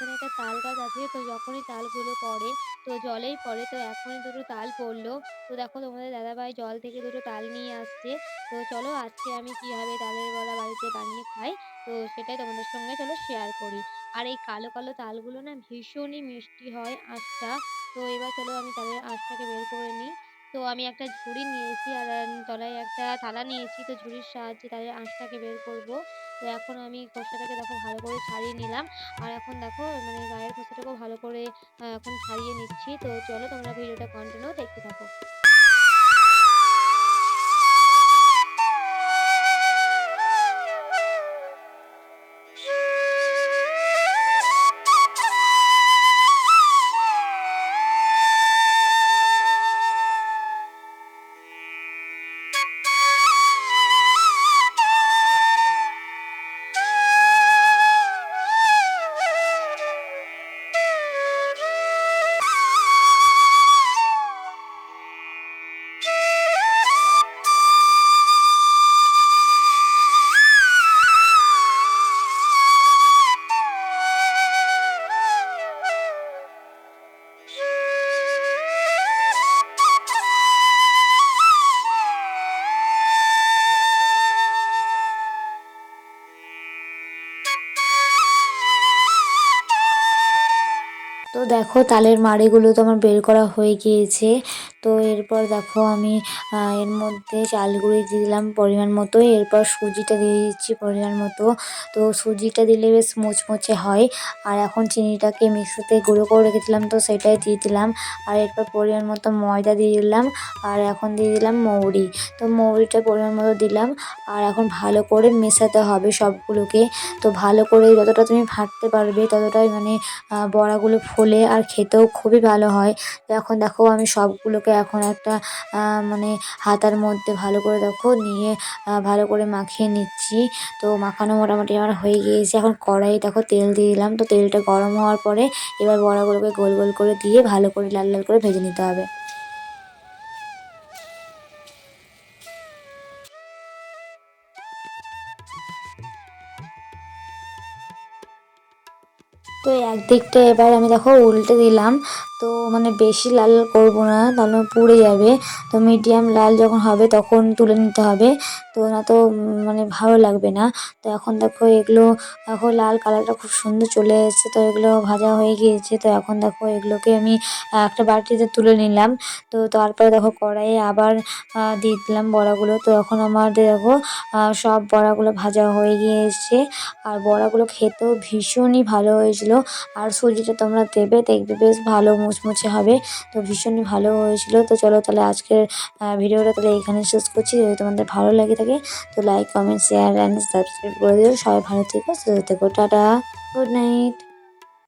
এখানে একটা তাল গাছ আছে। তো যখনই তালগুলো পড়ে, তো জলেই পড়ে, তো এখনই দুটো তাল পড়ল। তো দেখো তোমাদের দাদাভাই জল থেকে দুটো তাল নিয়ে আসছে। তো চলো আজকে আমি কীভাবে তালের বড়া বাড়িতে বানিয়ে খাই, তো সেটাই তোমাদের সঙ্গে চলো শেয়ার করি। আর এই কালো কালো তালগুলো না ভীষণই মিষ্টি হয় আঁশটা। তো এবার চলো আমি তালের আঁশটাকে বের করে নিই। তো আমি একটা ঝুড়ি নিয়েছি, আর তলায় একটা থালা নিয়েছি। তো ঝুড়ির সাহায্যে তালের আঁশটাকে বের করব। তো এখন আমি খোসাটাকে দেখো ভালো করে ছাড়িয়ে নিলাম। আর এখন দেখো মানে গায়ের খোসাটাকেও ভালো করে এখন ছাড়িয়ে নিচ্ছি। তো চলো তোমরা ভিডিওটা কন্টিনিউ দেখতে থাকো। তো দেখো তালের মাড়িগুলো তো আমার বের করা হয়ে গিয়েছে। তো এরপর দেখো আমি এর মধ্যে চাল গুঁড়ি দিয়ে দিলাম পরিমাণ মতো। এরপর সুজিটা দিয়ে দিচ্ছি পরিমাণ মতো। তো সুজিটা দিলে বেশ মুচমুচে হয়। আর এখন চিনিটাকে মিক্সিতে গুঁড়ো করে রেখেছিলাম তো সেটাই দিয়ে দিলাম। আর এরপর পরিমাণ মতো ময়দা দিয়ে দিলাম। আর এখন দিয়ে দিলাম মৌরি। তো মৌরিটা পরিমাণ মতো দিলাম। আর এখন ভালো করে মেশাতে হবে সবগুলোকে। তো ভালো করে যতটা তুমি ফাটতে পারবে ততটাই মানে বড়াগুলো ফোলে আর খেতেও খুবই ভালো হয়। তো এখন দেখো আমি সবগুলোকে এখন একটা মানে হাতার মধ্যে ভালো করে দেখো নিয়ে ভালো করে মাখিয়ে নিচ্ছি। তো মাখানো মোটামুটি আমার হয়ে গিয়েছে। এখন কড়াই দেখো তেল দিয়ে দিলাম। তো তেলটা গরম হওয়ার পরে এবার বড়াগুলোকে গোল গোল করে দিয়ে ভালো করে লাল লাল করে ভেজে নিতে হবে। তো একদিকটা এবার আমি দেখো উল্টে দিলাম। তো মানে বেশি লাল করব না, তাহলে পুড়ে যাবে। তো মিডিয়াম লাল যখন হবে তখন তুলে নিতে হবে। তো না তো মানে ভালো লাগবে না। তো এখন দেখো এগুলো, দেখো লাল কালারটা খুব সুন্দর চলে এসেছে। তো এগুলো ভাজা হয়ে গিয়েছে। তো এখন দেখো এগুলোকে আমি একটা বাটিতে তুলে নিলাম। তো তারপরে দেখো কড়াইয়ে আবার দিয়ে দিলাম বড়াগুলো। তো এখন আমার দেখো সব বড়াগুলো ভাজা হয়ে গিয়েছে। আর বড়াগুলো খেতেও ভীষণই ভালো হয়েছিল। আর সুজিটা তোমরা দেবে, দেখবে, বেশ ভালো মুচমুচে হবে। তো ভীষণ ভালো হয়েছিল। তো চলো তাহলে আজকের ভিডিওটা তাহলে এখানে শেষ করছি। যদি তোমাদের ভালো লাগে থাকে, তো like comment share and subscribe করে দিও। সবাই ভালো থেকো, সুস্থ থেকো। Tata good night